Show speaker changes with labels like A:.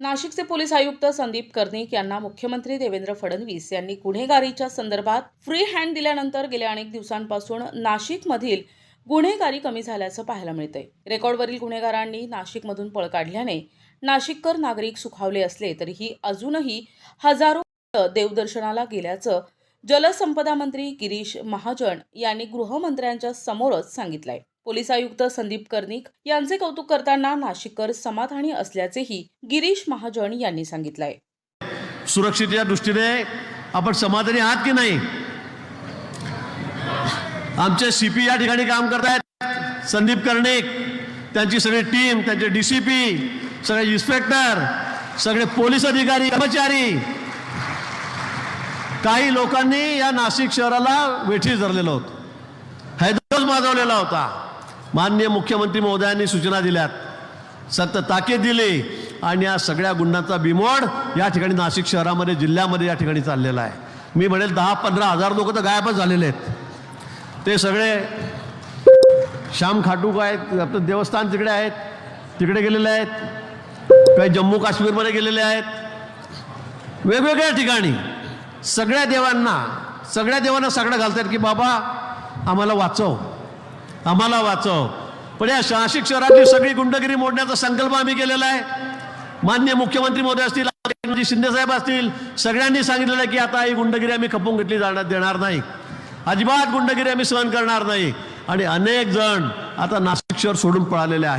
A: नाशिकचे पोलीस आयुक्त संदीप कर्णिक यांना मुख्यमंत्री देवेंद्र फडणवीस यांनी गुन्हेगारीच्या संदर्भात फ्री हँड दिल्यानंतर गेल्या अनेक दिवसांपासून नाशिकमधील गुन्हेगारी कमी झाल्याचं पाहायला मिळतंय. रेकॉर्डवरील गुन्हेगारांनी नाशिकमधून पळ काढल्याने नाशिककर नागरिक सुखावले असले तरीही अजूनही हजारो देवदर्शनाला गेल्याचं जलसंपदा मंत्री गिरीश महाजन यांनी गृहमंत्र्यांच्या समोरच सांगितलंय. पोलीस आयुक्त संदीप कर्णिक यांचे कौतुक करताना नाशिककर समाधानी असल्याचेही गिरीश महाजन यांनी सांगितलंय.
B: सुरक्षितेच्या दृष्टीने आपण समाधानी आहात की नाही? आमचे सीपी या ठिकाणी काम करतायत. संदीप कर्णिक त्यांची सगळी टीम त्यांचे डीसीपी सगळे इन्स्पेक्टर सगळे पोलीस अधिकारी कर्मचारी. काही लोकांनी या नाशिक शहराला वेठीस धरलेलं होतं. हैदराबाद माजवलेला होता. माननीय मुख्यमंत्री महोदयांनी सूचना दिल्यात. सत ताकीद दिली आणि या सगळ्या गुन्ह्यांचा बिमोड या ठिकाणी नाशिक शहरामध्ये जिल्ह्यामध्ये या ठिकाणी चाललेला आहे. मी म्हणेल दहा पंधरा हजार लोक तर गायबच झालेले आहेत. ते सगळे श्याम खाटूक आहेत आपलं देवस्थान तिकडे आहेत तिकडे गेलेले आहेत काही जम्मू काश्मीरमध्ये गेलेले आहेत. वेगवेगळ्या ठिकाणी सगळ्या देवांना सगळ्या देवांना सगळं घालतात की बाबा आम्हाला वाचव. आम्हाला वाचव. पण या नाशिक शहरातली सगळी गुंडगिरी मोडण्याचा संकल्प आम्ही केलेला आहे. मान्य मुख्यमंत्री महोदय असतील शिंदे साहेब असतील सगळ्यांनी सांगितलेलं आहे की आता ही गुंडगिरी आम्ही खपवून घेतली जाणार देणार नाही. अजिबात गुंडगिरी आम्ही सहन करणार नाही. आणि अनेक जण आता नाशिक शहर सोडून पळालेले आहेत.